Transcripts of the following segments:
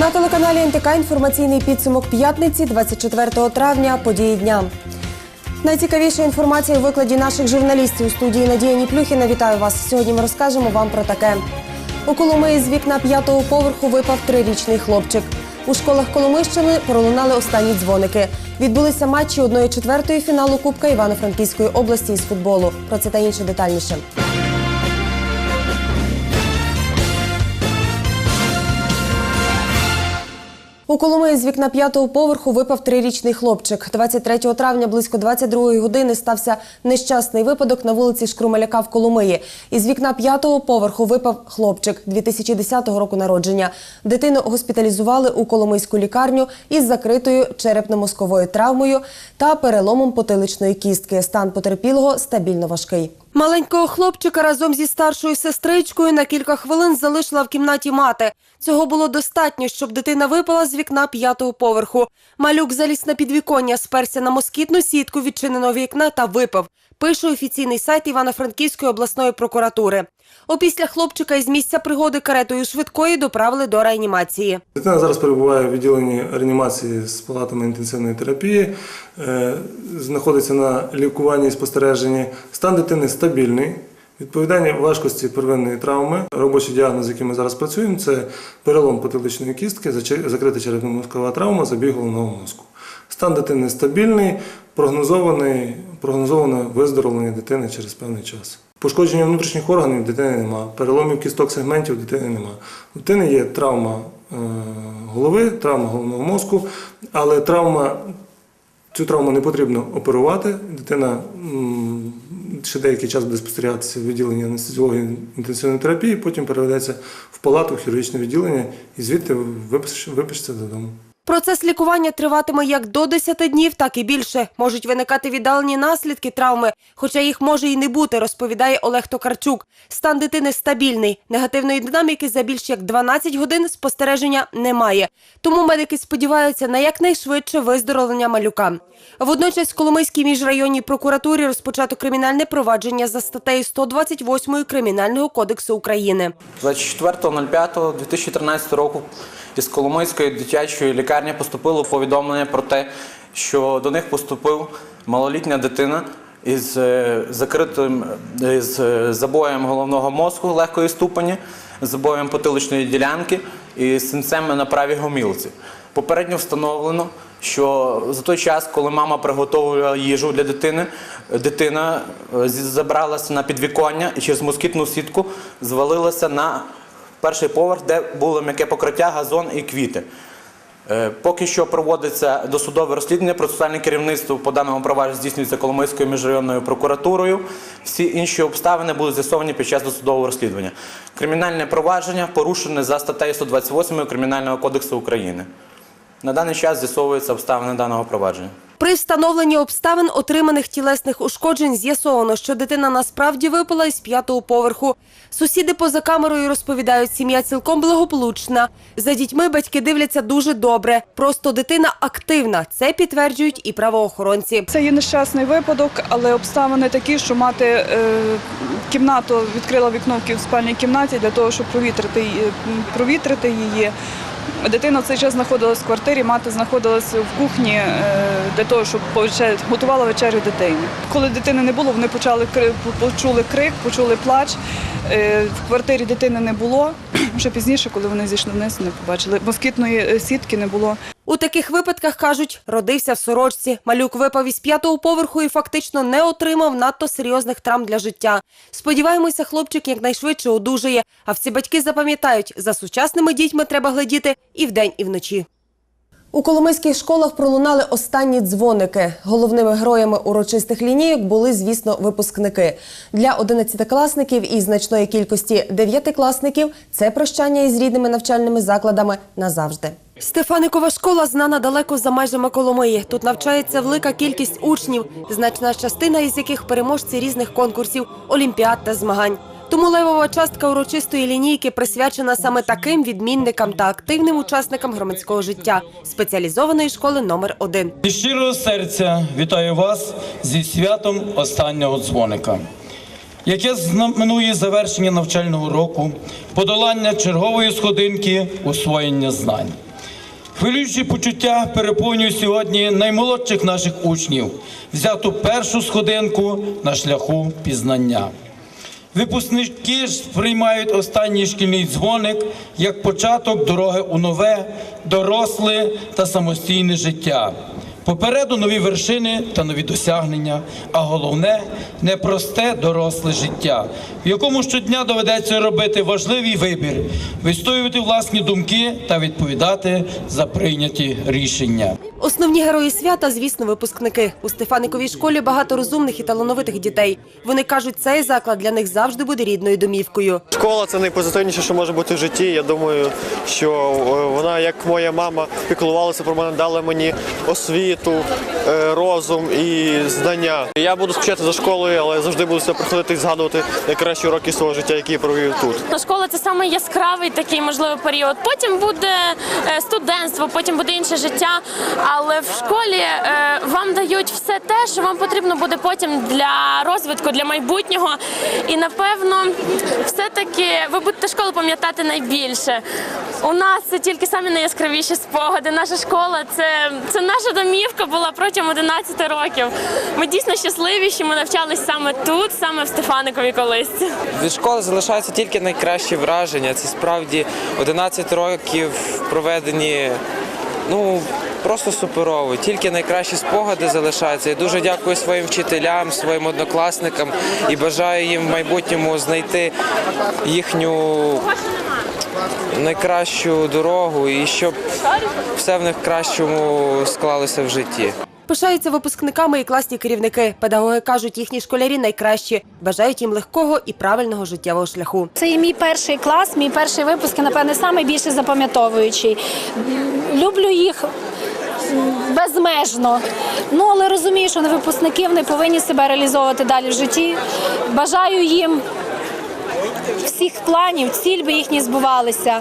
На телеканалі НТК інформаційний підсумок п'ятниці 24 травня. Події дня. Найцікавіша інформація у викладі наших журналістів у студії Надія Ніплюхіна. Вітаю вас. Сьогодні ми розкажемо вам про таке. У Коломиї з вікна п'ятого поверху випав трирічний хлопчик. У школах Коломищини пролунали останні дзвоники. Відбулися матчі 1-4 фіналу Кубка Івано-Франківської області із футболу. Про це та інше детальніше. У Коломиї з вікна п'ятого поверху випав трирічний хлопчик. 23 травня близько 22-ї години стався нещасний випадок на вулиці Шкрумаляка в Коломиї. Із вікна п'ятого поверху випав хлопчик 2010 року народження. Дитину госпіталізували у Коломийську лікарню із закритою черепно-мозковою травмою та переломом потиличної кістки. Стан потерпілого стабільно важкий. Маленького хлопчика разом зі старшою сестричкою на кілька хвилин залишила в кімнаті мати. Цього було достатньо, щоб дитина випала з вікна п'ятого поверху. Малюк заліз на підвіконня, сперся на москітну сітку відчиненого вікна та випав. Пише офіційний сайт Івано-Франківської обласної прокуратури. Опісля хлопчика із місця пригоди каретою швидкої доправили до реанімації. Дитина зараз перебуває в відділенні реанімації з палатами інтенсивної терапії, е, знаходиться на лікуванні і спостереженні. Стан дитини стабільний. Відповідання важкості первинної травми. Робочий діагноз, з ми зараз працюємо, це перелом потиличної кістки, закрита черепно-мозкова травма, забіг головного мозку. Стан дитини стабільний, прогнозований, прогнозоване виздоровлення дитини через певний час. Пошкодження внутрішніх органів дитини немає, переломів кісток сегментів дитини немає. У дитини є травма е, голови, травма головного мозку, але травма Цю травму не потрібно оперувати. Дитина ще деякий час буде спостерігатися в відділенні анестезіології інтенсивної терапії, потім переведеться в палату, в хірургічне відділення і звідти випишеться додому. Процес лікування триватиме як до 10 днів, так і більше. Можуть виникати віддалені наслідки травми, хоча їх може і не бути, розповідає Олег Токарчук. Стан дитини стабільний. Негативної динаміки за більш як 12 годин спостереження немає. Тому медики сподіваються на якнайшвидше виздоровлення малюка. Водночас в Коломийській міжрайонній прокуратурі розпочато кримінальне провадження за статтею 128 Кримінального кодексу України. 24.05.2013 року із Коломийської дитячої лікарні поступило повідомлення про те, що до них поступив малолітня дитина із е, закритим із е, забоєм головного мозку легкої ступені, забоєм потиличної ділянки і синцем на правій гомілці. Попередньо встановлено, що за той час, коли мама приготовувала їжу для дитини, дитина е, забралася на підвіконня і через москітну сітку звалилася на перший поверх, де було м'яке покриття, газон і квіти. Е, Поки що проводиться досудове розслідування. Процесуальне керівництво по даному провадженню здійснюється Коломийською міжрайонною прокуратурою. Всі інші обставини будуть з'ясовані під час досудового розслідування. Кримінальне провадження порушене за статтею 128 Кримінального кодексу України. На даний час з'ясовуються обставини даного провадження. При встановленні обставин отриманих тілесних ушкоджень з'ясовано, що дитина насправді випала із п'ятого поверху. Сусіди поза камерою розповідають, сім'я цілком благополучна. За дітьми батьки дивляться дуже добре. Просто дитина активна. Це підтверджують і правоохоронці. Це є нещасний випадок, але обставини такі, що мати е, кімнату відкрила вікно в спальній кімнаті для того, щоб провітрити, її- провітрити її. Дитина в цей час знаходилась в квартирі, мати знаходилася в кухні е, для того, щоб готувала вечерю дитині. Коли дитини не було, вони почали почули крик, почули плач. Е, В квартирі дитини не було. Вже пізніше, коли вони зійшли вниз, не побачили. Москітної е, сітки не було. У таких випадках кажуть, родився в сорочці. Малюк випав із п'ятого поверху і фактично не отримав надто серйозних травм для життя. Сподіваємося, хлопчик якнайшвидше одужає. А всі батьки запам'ятають, за сучасними дітьми треба глядіти і вдень, і вночі. У коломийських школах пролунали останні дзвоники. Головними героями урочистих лінійок були, звісно, випускники. Для одинадцятикласників і значної кількості дев'ятикласників це прощання із рідними навчальними закладами назавжди. Стефаникова школа знана далеко за межами Коломиї. Тут навчається велика кількість учнів, значна частина із яких переможці різних конкурсів, олімпіад та змагань. Тому левова частка урочистої лінійки присвячена саме таким відмінникам та активним учасникам громадського життя спеціалізованої школи номер 1 Зі щирого серця вітаю вас зі святом останнього дзвоника, яке знаменує завершення навчального року, подолання чергової сходинки освоєння знань. Хвилюючі почуття переповнюють сьогодні наймолодших наших учнів, взяту першу сходинку на шляху пізнання. Випускники ж сприймають останній шкільний дзвоник як початок дороги у нове, доросле та самостійне життя. Попереду нові вершини та нові досягнення, а головне непросте доросле життя, в якому щодня доведеться робити важливий вибір, відстоювати власні думки та відповідати за прийняті рішення. Основні герої свята, звісно, випускники. У Стефаниковій школі багато розумних і талановитих дітей. Вони кажуть, цей заклад для них завжди буде рідною домівкою. Школа це найпозитивніше, що може бути в житті. Я думаю, що е, вона, як моя мама, піклувалася про мене, дала мені освіту, е, розум і знання. Я буду скучати за школою, але завжди буду себе приходити і згадувати найкращі роки свого життя, які я провів тут. Школа це саме такий можливо період. Потім буде е, студентство, потім буде інше життя. Але в школі е, вам дають все те, що вам потрібно буде потім для розвитку, для майбутнього. І напевно, все-таки ви будете школу пам'ятати найбільше. У нас це тільки самі найяскравіші спогади. Наша школа це, це наша домівка була протягом 11 років. Ми дійсно щасливі, що ми навчались саме тут, саме в Стефаникові колись. Від школи залишаються тільки найкращі враження. Це справді 11 років проведені. Ну просто суперово. Тільки найкращі спогади залишаються. Я дуже дякую своїм вчителям, своїм однокласникам і бажаю їм в майбутньому знайти їхню найкращу дорогу і щоб все в них кращому склалося в житті. Пишаються випускниками і класні керівники. Педагоги кажуть, їхні школярі найкращі, бажають їм легкого і правильного життєвого шляху. Це і мій перший клас, мій перший випуск, напевне, найбільше запам'ятовуючий. Люблю їх безмежно. Ну, але розумію, що вони випускники, вони повинні себе реалізовувати далі в житті. Бажаю їм всіх планів, ціль би їхні збувалися.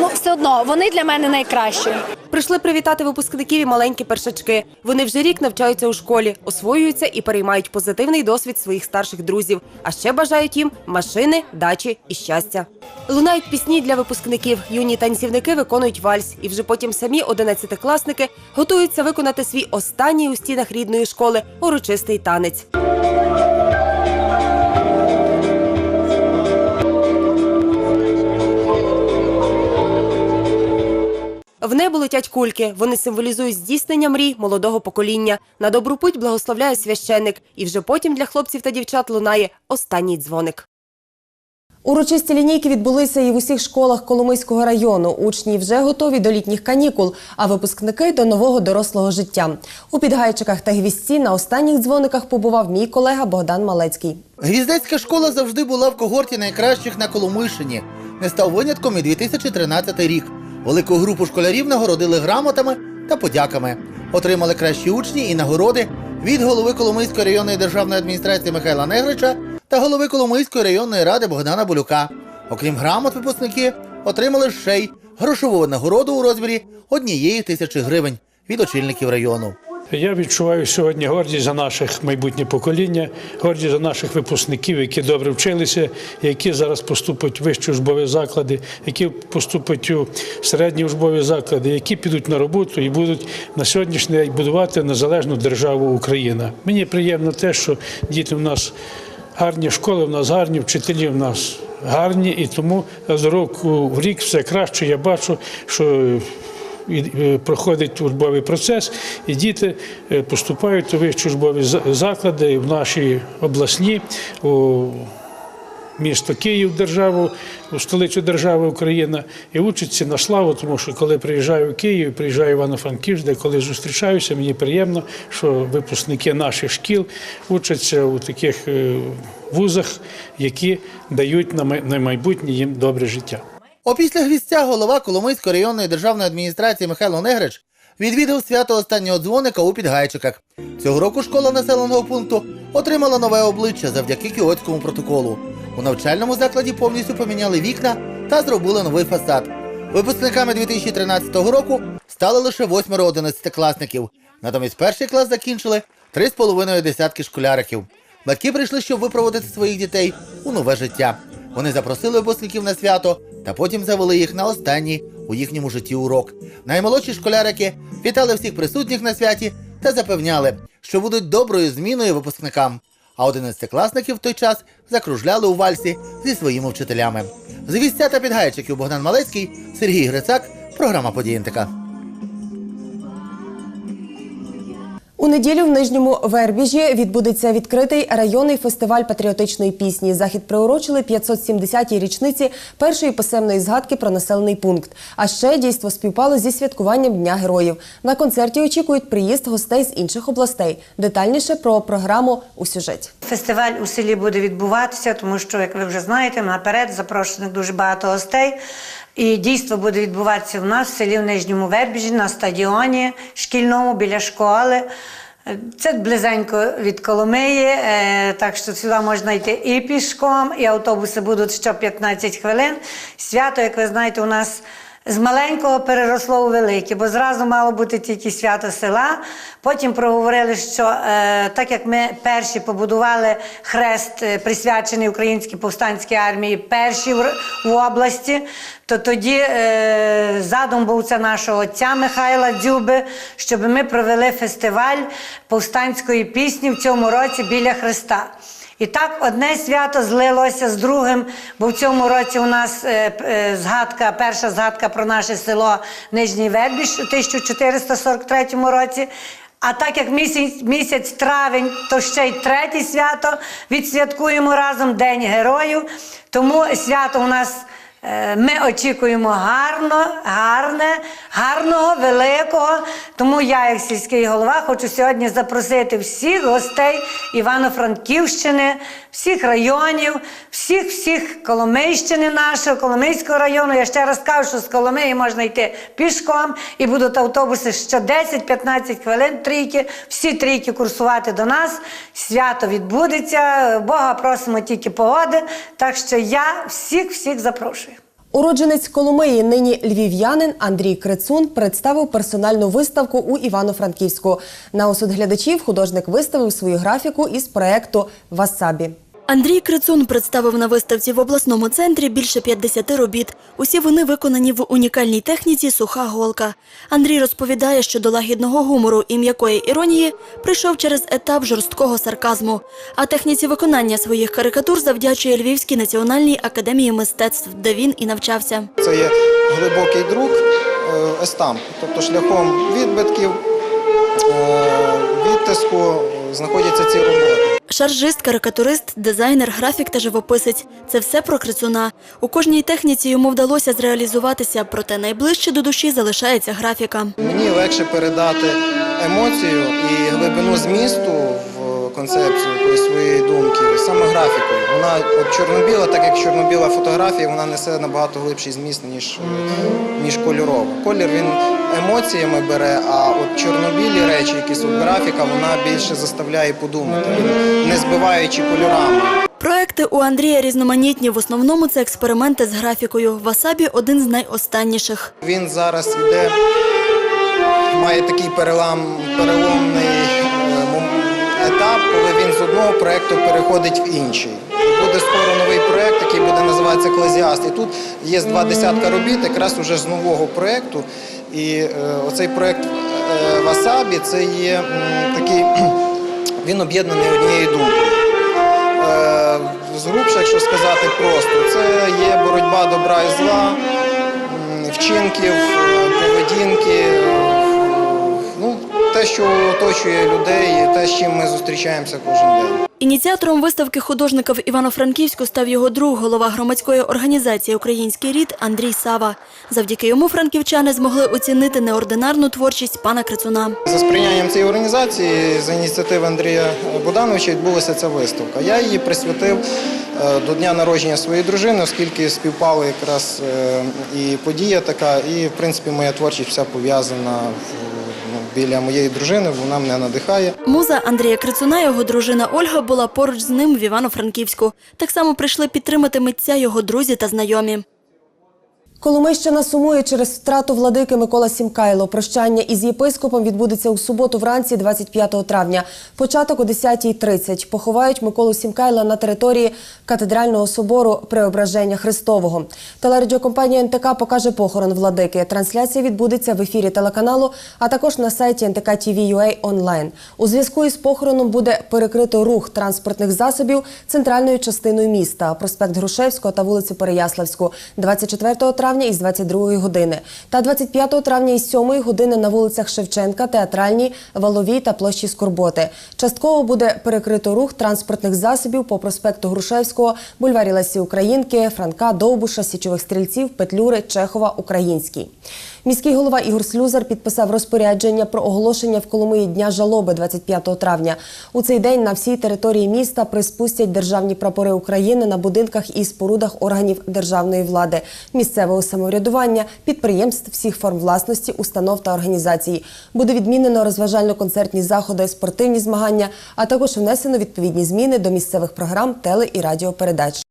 Ну, все одно, вони для мене найкращі. Прийшли привітати випускників і маленькі першачки. Вони вже рік навчаються у школі, освоюються і переймають позитивний досвід своїх старших друзів. А ще бажають їм машини, дачі і щастя. Лунають пісні для випускників. Юні танцівники виконують вальс, і вже потім самі одинадцятикласники готуються виконати свій останній у стінах рідної школи урочистий танець. В небо летять кульки. Вони символізують здійснення мрій молодого покоління. На добру путь благословляє священник. І вже потім для хлопців та дівчат лунає останній дзвоник. Урочисті лінійки відбулися і в усіх школах Коломийського району. Учні вже готові до літніх канікул, а випускники до нового дорослого життя. У Підгайчиках та Гвістці на останніх дзвониках побував мій колега Богдан Малецький. Гвіздецька школа завжди була в когорті найкращих на Коломийщині. Не став винятком і 2013 рік. Велику групу школярів нагородили грамотами та подяками. Отримали кращі учні і нагороди від голови Коломийської районної державної адміністрації Михайла Негрича та голови Коломийської районної ради Богдана Болюка. Окрім грамот, випускники отримали ще й грошову нагороду у розмірі однієї тисячі гривень від очільників району. Я відчуваю сьогодні гордість за наших майбутнє покоління, гордість за наших випускників, які добре вчилися, які зараз поступать в вищі учбові заклади, які поступать у середні учбові заклади, які підуть на роботу і будуть на сьогоднішній день будувати незалежну державу Україна. Мені приємно те, що діти в нас гарні школи, в нас гарні вчителі, в нас гарні, і тому з року в рік все краще. Я бачу, що проходить учбовий процес, і діти е, поступають у вищі учбові заклади в наші обласні, у місто Київ, державу, столицю держави Україна, і учаться на славу, тому що коли приїжджаю в Київ, приїжджаю в Івано-Франківськ, де коли зустрічаюся, мені приємно, що випускники наших шкіл учаться у таких е, вузах, які дають на майбутнє їм добре життя. Опісля гвістця голова Коломийської районної державної адміністрації Михайло Негрич відвідав свято останнього дзвоника у Підгайчиках. Цього року школа населеного пункту отримала нове обличчя завдяки кіотському протоколу. У навчальному закладі повністю поміняли вікна та зробили новий фасад. Випускниками 2013 року стали лише восьмеро одинадцятикласників. Натомість перший клас закінчили три з половиною десятки школяриків. Батьки прийшли, щоб випроводити своїх дітей у нове життя. Вони запросили випускників на свято та потім завели їх на останній у їхньому житті урок. Наймолодші школярики вітали всіх присутніх на святі та запевняли, що будуть доброю зміною випускникам. А одинадцятикласників в той час закружляли у вальсі зі своїми вчителями. З вістя та підгайчиків Богдан Малецький, Сергій Грицак, програма «Події НТК». У неділю в Нижньому Вербіжі відбудеться відкритий районний фестиваль патріотичної пісні. Захід приурочили 570-й річниці першої писемної згадки про населений пункт. А ще дійство співпало зі святкуванням Дня героїв. На концерті очікують приїзд гостей з інших областей. Детальніше про програму у сюжеті. Фестиваль у селі буде відбуватися, тому що, як ви вже знаєте, наперед запрошених дуже багато гостей. І дійство буде відбуватися в нас в селі в Нижньому Вербіжі на стадіоні шкільному біля школи. Це близенько від Коломиї, е, так що сюди можна йти і пішком, і автобуси будуть що 15 хвилин. Свято, як ви знаєте, у нас з маленького переросло у велике, бо зразу мало бути тільки свято села. Потім проговорили, що е, так як ми перші побудували хрест, е, присвячений українській повстанській армії, перші в, в області, то тоді е, задум був це нашого отця Михайла Дзюби, щоб ми провели фестиваль повстанської пісні в цьому році біля Христа. І так одне свято злилося з другим, бо в цьому році у нас е, е, згадка, перша згадка про наше село Нижній Вербіж у 1443 році. А так як місяць, місяць травень, то ще й третє свято відсвяткуємо разом День Героїв. Тому свято у нас Ми очікуємо гарно, гарне, гарного, великого. Тому я, як сільський голова, хочу сьогодні запросити всіх гостей Івано-Франківщини, всіх районів, всіх всіх Коломийщини нашого, Коломийського району. Я ще раз кажу, що з Коломиї можна йти пішком, і будуть автобуси що 10-15 хвилин, трійки, всі трійки курсувати до нас. Свято відбудеться. Бога просимо тільки погоди. Так що я всіх всіх запрошую. Уродженець Коломиї, нині львів'янин Андрій Крицун представив персональну виставку у Івано-Франківську. На осуд глядачів художник виставив свою графіку із проекту Васабі. Андрій Крицун представив на виставці в обласному центрі більше 50 робіт. Усі вони виконані в унікальній техніці суха голка. Андрій розповідає, що до лагідного гумору і м'якої іронії прийшов через етап жорсткого сарказму. А техніці виконання своїх карикатур завдячує Львівській національній академії мистецтв, де він і навчався. Це є глибокий друк е, естамп, тобто шляхом відбитків, е, відтиску знаходяться ці роботи. Шаржист, карикатурист, дизайнер, графік та живописець – це все про Крицуна. У кожній техніці йому вдалося зреалізуватися, проте найближче до душі залишається графіка. Мені легше передати емоцію і глибину змісту в концепцію своєї думки саме графікою. Вона от чорно-біла, так як чорно-біла фотографія, вона несе набагато глибший зміст, ніж, ніж кольорова. Колір він емоціями бере, а от чорно-білі речі, якісь от графіка, вона більше заставляє подумати, не збиваючи кольорами. Проекти у Андрія різноманітні. В основному це експерименти з графікою. Васабі – один з найостанніших. Він зараз іде, має такий перелам, переломний е, етап, коли він з одного проєкту переходить в інший. Буде скоро новий проєкт, який буде називатися Клезіаст. І тут є два десятка робіт, якраз уже з нового проєкту. І е, оцей проєкт е, Васабі це є такий, він об'єднаний однією думкою. Е, Згрубше, якщо сказати просто, це є боротьба добра і зла, вчинків, поведінки, те, що оточує людей, і те, з чим ми зустрічаємося кожен день. Ініціатором виставки художника в Івано-Франківську став його друг, голова громадської організації «Український рід» Андрій Сава. Завдяки йому франківчани змогли оцінити неординарну творчість пана Крицуна. За сприянням цієї організації, за ініціативи Андрія Богдановича відбулася ця виставка. Я її присвятив е, до дня народження своєї дружини, оскільки співпала якраз е, і подія така, і в принципі моя творчість вся пов'язана в- біля моєї дружини, вона мене надихає. Муза Андрія Крицуна, його дружина Ольга, була поруч з ним в Івано-Франківську. Так само прийшли підтримати митця його друзі та знайомі. Коломийщина сумує через втрату владики Микола Сімкайло. Прощання із єпископом відбудеться у суботу вранці 25 травня. Початок о 10.30. Поховають Миколу Сімкайла на території катедрального собору Преображення Христового. Телерадіокомпанія НТК покаже похорон владики. Трансляція відбудеться в ефірі телеканалу, а також на сайті НТК TV.ua онлайн. У зв'язку із похороном буде перекрито рух транспортних засобів центральною частиною міста, проспект Грушевського та вулицю Переяславську, 24 травня із 22 години та 25 травня із 7 години на вулицях Шевченка, Театральній, Валовій та площі Скорботи. Частково буде перекрито рух транспортних засобів по проспекту Грушевського, бульварі Лесі Українки, Франка, Довбуша, Січових стрільців, Петлюри, Чехова, Український. Міський голова Ігор Слюзар підписав розпорядження про оголошення в Коломиї дня жалоби 25 травня. У цей день на всій території міста приспустять державні прапори України на будинках і спорудах органів державної влади, місцевого самоврядування, підприємств всіх форм власності, установ та організацій. Буде відмінено розважально-концертні заходи, спортивні змагання, а також внесено відповідні зміни до місцевих програм, теле і радіопередач.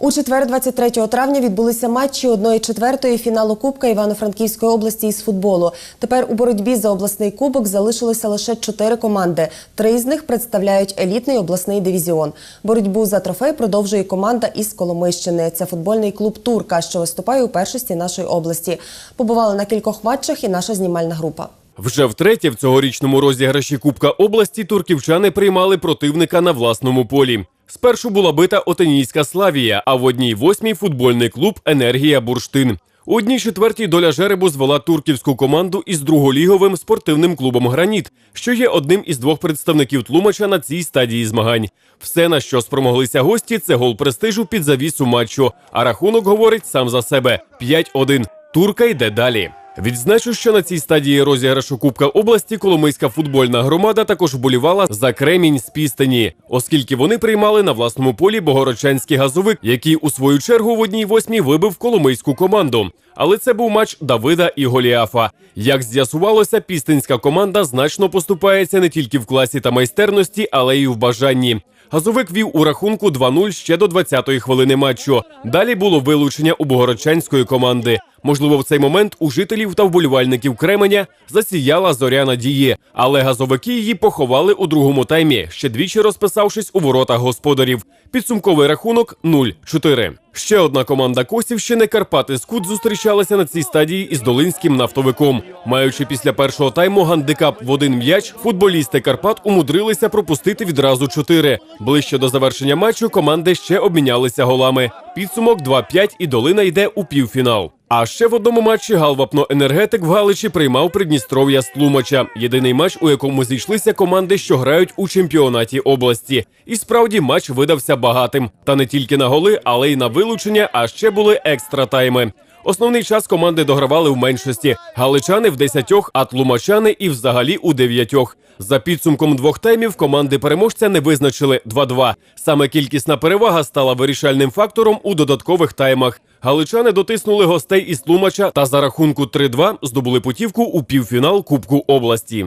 У четвер, 23 травня, відбулися матчі 1-4 фіналу Кубка Івано-Франківської області із футболу. Тепер у боротьбі за обласний кубок залишилося лише чотири команди. Три з них представляють елітний обласний дивізіон. Боротьбу за трофей продовжує команда із Коломийщини. Це футбольний клуб Турка, що виступає у першості нашої області. Побувала на кількох матчах і наша знімальна група. Вже втретє в цьогорічному розіграші Кубка області турківчани приймали противника на власному полі. Спершу була бита Отенійська Славія, а в одній восьмій футбольний клуб Енергія Бурштин. У одній четвертій доля жеребу звела турківську команду із друголіговим спортивним клубом Граніт, що є одним із двох представників тлумача на цій стадії змагань. Все, на що спромоглися гості, це гол престижу під завісу матчу. А рахунок говорить сам за себе: 5-1. Турка йде далі. Відзначу, що на цій стадії розіграшу Кубка області Коломийська футбольна громада також вболівала за Кремінь з Пістині, оскільки вони приймали на власному полі богородчанський газовик, який у свою чергу в одній восьмій вибив коломийську команду. Але це був матч Давида і Голіафа. Як з'ясувалося, пістинська команда значно поступається не тільки в класі та майстерності, але й в бажанні. Газовик вів у рахунку 2-0 ще до 20-ї хвилини матчу. Далі було вилучення у богородчанської команди. Можливо, в цей момент у жителів та вболівальників Кременя засіяла зоря надії, але газовики її поховали у другому таймі, ще двічі розписавшись у воротах господарів. Підсумковий рахунок 0-4. Ще одна команда Косівщини Карпати Скут зустрічалася на цій стадії із Долинським нафтовиком. Маючи після першого тайму гандикап в один м'яч, футболісти Карпат умудрилися пропустити відразу чотири. Ближче до завершення матчу команди ще обмінялися голами. Підсумок 2-5 і Долина йде у півфінал. А ще в одному матчі Галвапно енергетик в Галичі приймав Придністров'я з Тлумача. Єдиний матч, у якому зійшлися команди, що грають у чемпіонаті області. І справді матч видався багатим. Та не тільки на голи, але й на вилучення, а ще були екстра тайми. Основний час команди догравали в меншості. Галичани в десятьох, а тлумачани і взагалі у дев'ятьох. За підсумком двох таймів команди переможця не визначили 2-2. Саме кількісна перевага стала вирішальним фактором у додаткових таймах. Галичани дотиснули гостей із Тлумача та за рахунку 3-2 здобули путівку у півфінал Кубку області.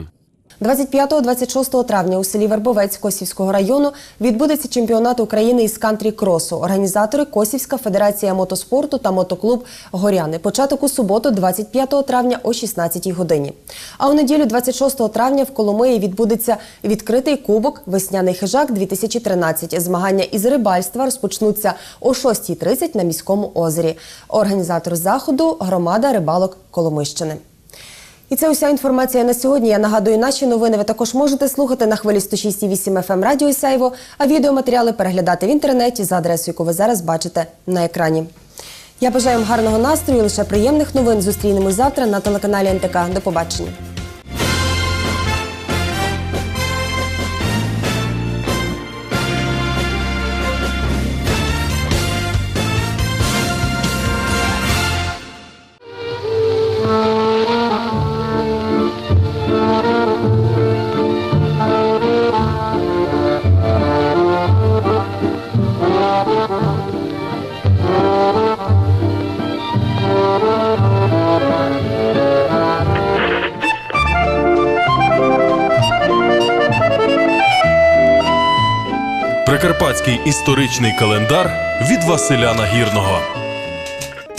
25-26 травня у селі Вербовець Косівського району відбудеться чемпіонат України із кантрі-кросу. Організатори Косівська федерація мотоспорту та мотоклуб Горяни. Початок у суботу, 25 травня о 16 годині. А у неділю, 26 травня, в Коломиї відбудеться відкритий кубок Весняний хижак 2013. Змагання із рибальства розпочнуться о 6.30 на міському озері. Організатор заходу громада рибалок Коломищини. І це уся інформація на сьогодні. Я нагадую, наші новини ви також можете слухати на хвилі 106,8 FM Радіо Сейво, а відеоматеріали переглядати в інтернеті за адресою, яку ви зараз бачите на екрані. Я бажаю вам гарного настрою, лише приємних новин. Зустрінемось завтра на телеканалі НТК. До побачення. Тернопільський історичний календар від Василя Нагірного.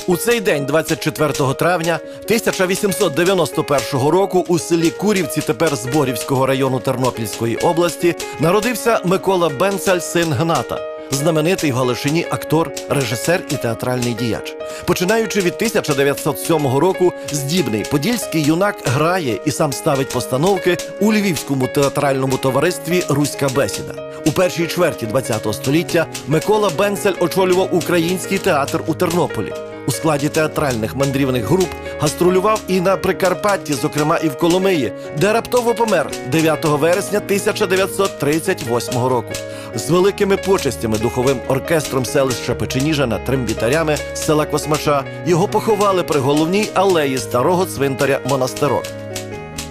У цей день, 24 травня 1891 року, у селі Курівці, тепер Зборівського району Тернопільської області, народився Микола Бенцаль, син Гната, знаменитий в Галичині актор, режисер і театральний діяч. Починаючи від 1907 року, здібний подільський юнак грає і сам ставить постановки у львівському театральному товаристві Руська бесіда. У першій чверті ХХ століття Микола Бенцель очолював український театр у Тернополі. У складі театральних мандрівних груп гастролював і на Прикарпатті, зокрема і в Коломиї, де раптово помер 9 вересня 1938 року. З великими почестями духовим оркестром селища Печеніжина, трембітарями з села Космаша його поховали при головній алеї старого цвинтаря Монастирок.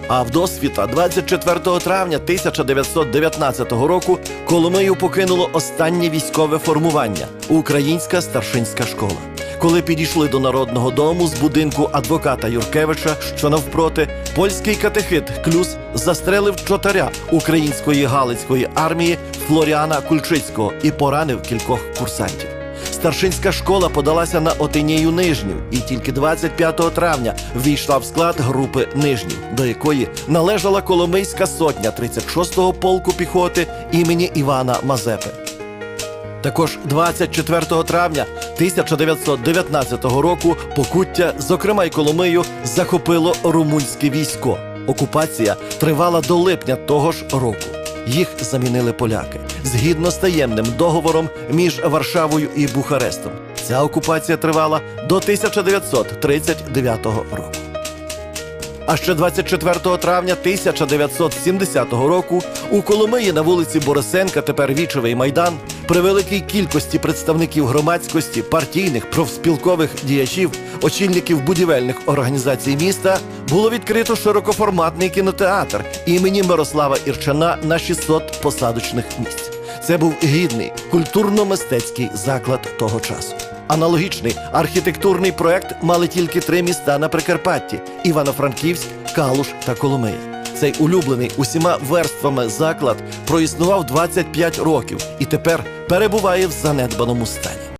А вдосвіта 24 травня 1919 року Коломию покинуло останнє військове формування Українська старшинська школа. Коли підійшли до народного дому з будинку адвоката Юркевича, що навпроти, польський катехит Клюс застрелив чотаря української галицької армії Флоріана Кульчицького і поранив кількох курсантів. Старшинська школа подалася на Отинію Нижню і тільки 25 травня ввійшла в склад групи Нижню, до якої належала Коломийська сотня 36-го полку піхоти імені Івана Мазепи. Також 24 травня 1919 року Покуття, зокрема й Коломию, захопило румунське військо. Окупація тривала до липня того ж року. Їх замінили поляки згідно з таємним договором між Варшавою і Бухарестом. Ця окупація тривала до 1939 року. А ще 24 травня 1970 року у Коломиї на вулиці Борисенка, тепер Вічовий майдан, при великій кількості представників громадськості, партійних, профспілкових діячів, очільників будівельних організацій міста було відкрито широкоформатний кінотеатр імені Мирослава Ірчана на 600 посадочних місць. Це був гідний культурно-мистецький заклад того часу. Аналогічний архітектурний проект мали тільки три міста на Прикарпатті: Івано-Франківськ, Калуш та Коломия. Цей улюблений усіма верствами заклад проіснував 25 років і тепер перебуває в занедбаному стані.